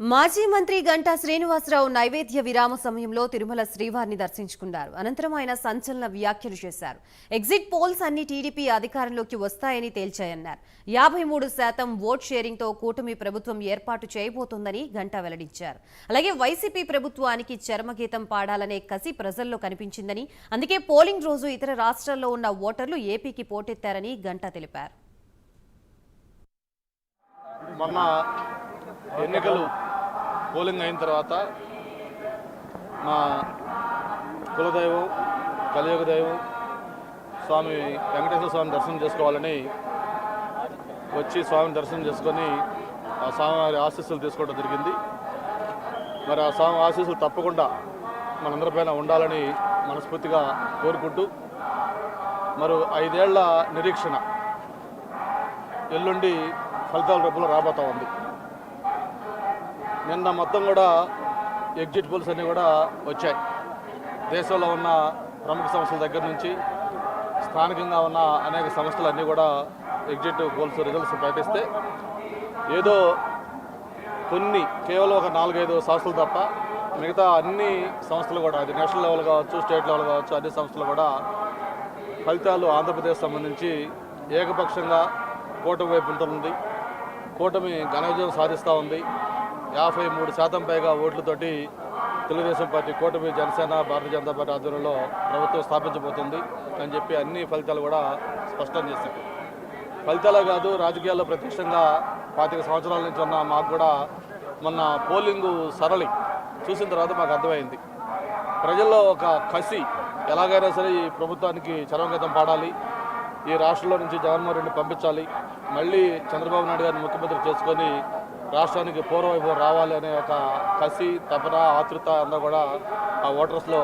మాజీ మంత్రి గంటా శ్రీనివాసరావు నైవేద్య విరామ సమయంలో తిరుమల శ్రీవారిని దర్శించుకున్నారు. అనంతరం ఆయన సంచలన వ్యాఖ్యలు చేశారు. ఎగ్జిట్ పోల్స్ అన్ని టీడీపీ అధికారంలోకి వస్తాయని తేల్చాయన్నారు. యాభై మూడు శాతం ఓట్ షేరింగ్తో కూటమి ప్రభుత్వం ఏర్పాటు చేయబోతోందని గంటా వెల్లడించారు. అలాగే వైసీపీ ప్రభుత్వానికి చర్మగీతం పాడాలనే కసి ప్రజల్లో కనిపించిందని అందుకే పోలింగ్ రోజు ఇతర రాష్ట్రాల్లో ఉన్న ఓటర్లు ఏపీకి పోటెత్తారని గంటా తెలిపారు. ఎన్నికలు పోలింగ్ అయిన తర్వాత మా కులదైవం కలియుగ దైవం స్వామి వెంకటేశ్వర స్వామి దర్శనం చేసుకోవాలని వచ్చి స్వామిని దర్శనం చేసుకొని ఆ స్వామివారి ఆశీస్సులు తీసుకోవడం జరిగింది. మరి ఆ స్వామి ఆశీస్సులు తప్పకుండా మనందరిపైన ఉండాలని మనస్ఫూర్తిగా కోరుకుంటూ మరి ఐదేళ్ళ నిరీక్షణ ఎల్లుండి ఫలితాల రూపంలో రాబోతా ఉంది. నిన్న మొత్తం కూడా ఎగ్జిట్ పోల్స్ అన్నీ కూడా వచ్చాయి. దేశంలో ఉన్న ప్రముఖ సంస్థల దగ్గర నుంచి స్థానికంగా ఉన్న అనేక సంస్థలు అన్నీ కూడా ఎగ్జిట్ పోల్స్ రిజల్ట్స్ ప్రకటిస్తే ఏదో కొన్ని కేవలం ఒక నాలుగైదు సంస్థలు తప్ప మిగతా అన్ని సంస్థలు కూడా అది నేషనల్ లెవెల్ కావచ్చు స్టేట్ లెవెల్ కావచ్చు అన్ని సంస్థలు కూడా ఫలితాలు ఆంధ్రప్రదేశ్ సంబంధించి ఏకపక్షంగా కూటమి వైపు ఉంటుంది. కూటమి ఘన విజయం సాధిస్తూ ఉంది. యాభై మూడు శాతం పైగా ఓట్లతోటి తెలుగుదేశం పార్టీ కూటమి జనసేన భారతీయ జనతా పార్టీ ఆధ్వర్యంలో ప్రభుత్వం స్థాపించబోతుంది అని చెప్పి అన్ని ఫలితాలు కూడా స్పష్టం చేశారు ఫలితాలే కాదు రాజకీయాల్లో ప్రత్యక్షంగా పాతిక సంవత్సరాల నుంచి ఉన్న మాకు కూడా మొన్న పోలింగు సరళి చూసిన తర్వాత మాకు అర్థమైంది. ప్రజల్లో ఒక కసి ఎలాగైనా సరే ఈ ప్రభుత్వానికి చరమగతం పాడాలి. ఈ రాష్ట్రంలో నుంచి జగన్మోహన్ రెడ్డిని పంపించాలి. మళ్ళీ చంద్రబాబు నాయుడు గారిని ముఖ్యమంత్రి చేసుకొని రాష్ట్రానికి పూర్వవైభవం రావాలి అనే ఒక కసి తపన ఆతృత అంతా కూడా ఆ ఓటర్స్లో